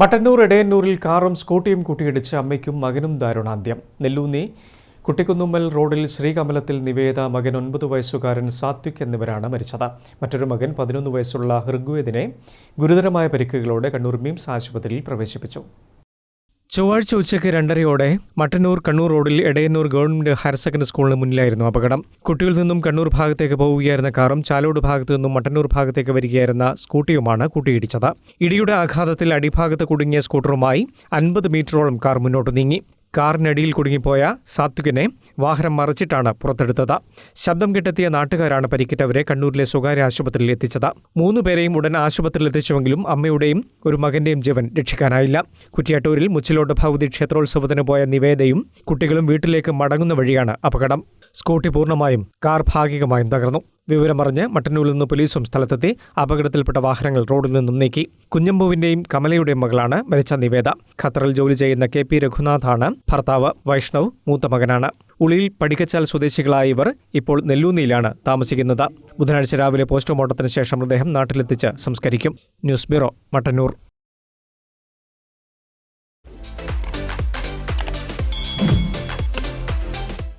മട്ടന്നൂർ ഇടയന്നൂരിൽ കാറും സ്കൂട്ടിയും കൂട്ടിയിടിച്ച് അമ്മയ്ക്കും മകനും ദാരുണാന്ത്യം. നെല്ലൂന്നി കുട്ടിക്കുന്നുമ്മൽ റോഡിൽ ശ്രീകമലത്തിൽ നിവേദ മകൻ ഒൻപത് വയസ്സുകാരൻ സാത്വിക് എന്നിവരാണ് മരിച്ചത്. മറ്റൊരു മകൻ പതിനൊന്ന് വയസ്സുള്ള ഹൃഗ്വേദിനെ ഗുരുതരമായ പരിക്കുകളോടെ കണ്ണൂർ മിംസ് ആശുപത്രിയിൽ പ്രവേശിപ്പിച്ചു. ചൊവ്വാഴ്ച ഉച്ചയ്ക്ക് രണ്ടരയോടെ മട്ടന്നൂർ കണ്ണൂർ റോഡിൽ എടയന്നൂർ ഗവൺമെന്റ് ഹയർ സെക്കൻഡറി സ്കൂളിന് മുന്നിലായിരുന്നു അപകടം. കുട്ടിയിൽ നിന്നും കണ്ണൂർ ഭാഗത്തേക്ക് പോവുകയായിരുന്ന കാറും ചാലോട് ഭാഗത്തു നിന്നും മട്ടന്നൂർ ഭാഗത്തേക്ക് വരികയായിരുന്ന സ്കൂട്ടിയുമാണ് കൂട്ടിയിടിച്ചത്. ഇടിയുടെ ആഘാതത്തിൽ അടിഭാഗത്ത് കുടുങ്ങിയ സ്കൂട്ടറുമായി അൻപത് മീറ്ററോളം കാർ മുന്നോട്ട് നീങ്ങി. കാറിനടിയിൽ കുടുങ്ങിപ്പോയ സാത്വികനെ വാഹനം മറിച്ചിട്ടാണ് പുറത്തെടുത്തത്. ശബ്ദം കെട്ടെത്തിയ നാട്ടുകാരാണ് പരിക്കേറ്റവരെ കണ്ണൂരിലെ സ്വകാര്യ ആശുപത്രിയിൽ എത്തിച്ചത്. മൂന്നുപേരെയും ഉടൻ ആശുപത്രിയിൽ എത്തിച്ചുവെങ്കിലും അമ്മയുടെയും ഒരു മകന്റെയും ജീവൻ രക്ഷിക്കാനായില്ല. കുറ്റിയാട്ടൂരിൽ മുച്ചിലോട്ട് ഭൗതി ക്ഷേത്രോത്സവത്തിന് പോയ നിവേദയും കുട്ടികളും വീട്ടിലേക്ക് മടങ്ങുന്ന വഴിയാണ് അപകടം. സ്കൂട്ടി പൂർണമായും കാർ ഭാഗികമായും തകർന്നു. വിവരമറിഞ്ഞ് മട്ടന്നൂരിൽ നിന്ന് പോലീസും സ്ഥലത്തെത്തി അപകടത്തിൽപ്പെട്ട വാഹനങ്ങൾ റോഡിൽ നിന്നും നീക്കി. കുഞ്ഞമ്പുവിന്റെയും കമലയുടെയും മകളാണ് മരിച്ച നിവേദ. ഖത്തറിൽ ജോലി ചെയ്യുന്ന കെ പി രഘുനാഥാണ് ഭർത്താവ് വൈഷ്ണവ് മൂത്ത മകനാണ്. ഉളിയിൽ പടിക്കച്ചാൽ സ്വദേശികളായ ഇവർ ഇപ്പോൾ നെല്ലൂന്നിയിലാണ് താമസിക്കുന്നത്. ബുധനാഴ്ച രാവിലെ പോസ്റ്റ്മോർട്ടത്തിന് ശേഷം മൃതദേഹം നാട്ടിലെത്തിച്ച് സംസ്കരിക്കും. News bureau Mattannur.